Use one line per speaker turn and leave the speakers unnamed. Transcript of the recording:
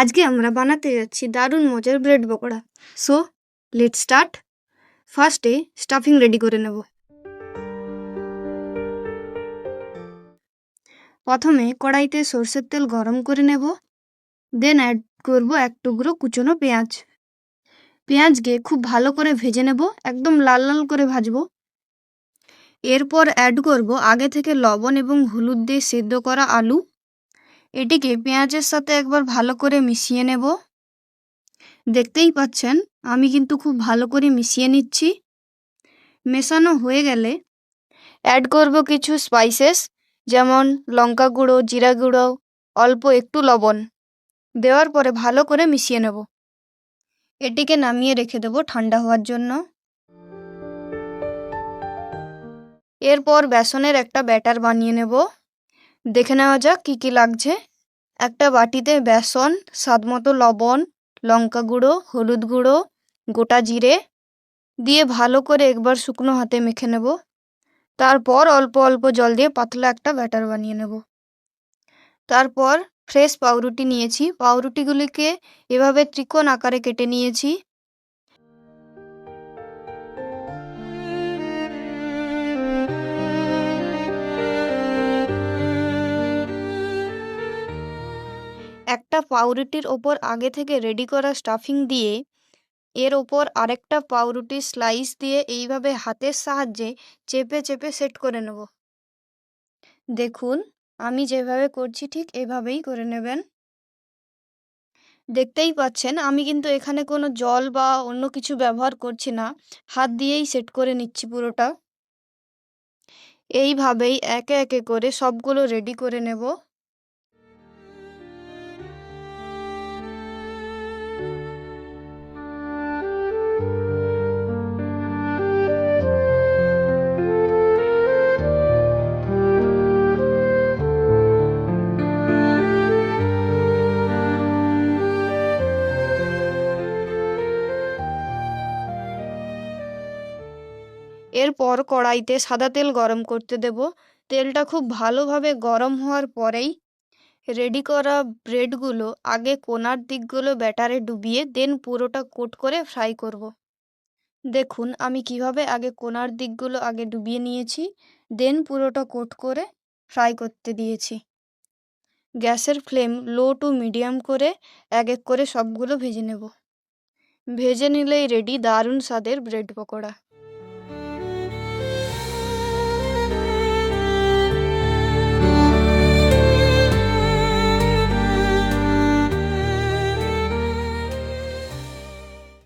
আজকে আমরা বানাতে যাচ্ছি দারুণ মজার bread pakora. So let start ফার্স্টে স্টাফিং রেডি করে নেব। প্রথমে কড়াইতে সর্ষের তেল গরম করে নেব। দেন অ্যাড করব এক টুকরো কুচনো পেঁয়াজ। পেঁয়াজকে খুব ভালো করে ভেজে নেব, একদম লাল লাল করে ভাজবো। এরপর অ্যাড করব আগে থেকে লবণ এবং হলুদ দিয়ে সেদ্ধ করা আলু। এটিকে পেঁয়াজের সাথে একবার ভালো করে মিশিয়ে নেব। দেখতেই পাচ্ছেন, আমি কিন্তু খুব ভালো করে মিশিয়ে নিচ্ছি। মেশানো হয়ে গেলে অ্যাড করব কিছু স্পাইসেস যেমন লঙ্কা গুঁড়ো, জিরা গুঁড়ো, অল্প একটু লবণ। দেওয়ার পরে ভালো করে মিশিয়ে নেব। এটিকে নামিয়ে রেখে দেবো ঠান্ডা হওয়ার জন্য। এরপর বেসনের একটা ব্যাটার বানিয়ে নেব। দেখে নেওয়া যাক কী কী লাগছে। একটা বাটিতে বেসন, স্বাদ মতো লবণ, লঙ্কা গুঁড়ো, হলুদ গুঁড়ো, গোটা জিরে দিয়ে ভালো করে একবার শুকনো হাতে মেখে নেব। তারপর অল্প অল্প জল দিয়ে পাতলা একটা ব্যাটার বানিয়ে নেব। তারপর ফ্রেশ পাউরুটি নিয়েছি। পাউরুটিগুলিকে এভাবে ত্রিকোণ আকারে কেটে নিয়েছি। একটা পাউরুটির ওপর আগে থেকে রেডি করা স্টাফিং দিয়ে, এর ওপর আরেকটা পাউরুটির স্লাইস দিয়ে এইভাবে হাতের সাহায্যে চেপে চেপে সেট করে নেব। দেখুন, আমি যেভাবে করছি ঠিক এভাবেই করে নেবেন। দেখতেই পাচ্ছেন, আমি কিন্তু এখানে কোনো জল বা অন্য কিছু ব্যবহার করছি না, হাত দিয়েই সেট করে নিচ্ছি পুরোটা। এইভাবেই একে একে করে সবগুলো রেডি করে নেব। এরপর কড়াইতে সাদা তেল গরম করতে দেব। তেলটা খুব ভালোভাবে গরম হওয়ার পরেই রেডি করা ব্রেডগুলো আগে কোনার দিকগুলো ব্যাটারে ডুবিয়ে দেন পুরোটা কোট করে ফ্রাই করব। দেখুন, আমি কীভাবে আগে কোনার দিকগুলো আগে ডুবিয়ে নিয়েছি দেন পুরোটা কোট করে ফ্রাই করতে দিয়েছি। গ্যাসের ফ্লেম লো টু মিডিয়াম করে এক এক করে সবগুলো ভেজে নেব। ভেজে নিলেই রেডি দারুণ স্বাদের bread pakora.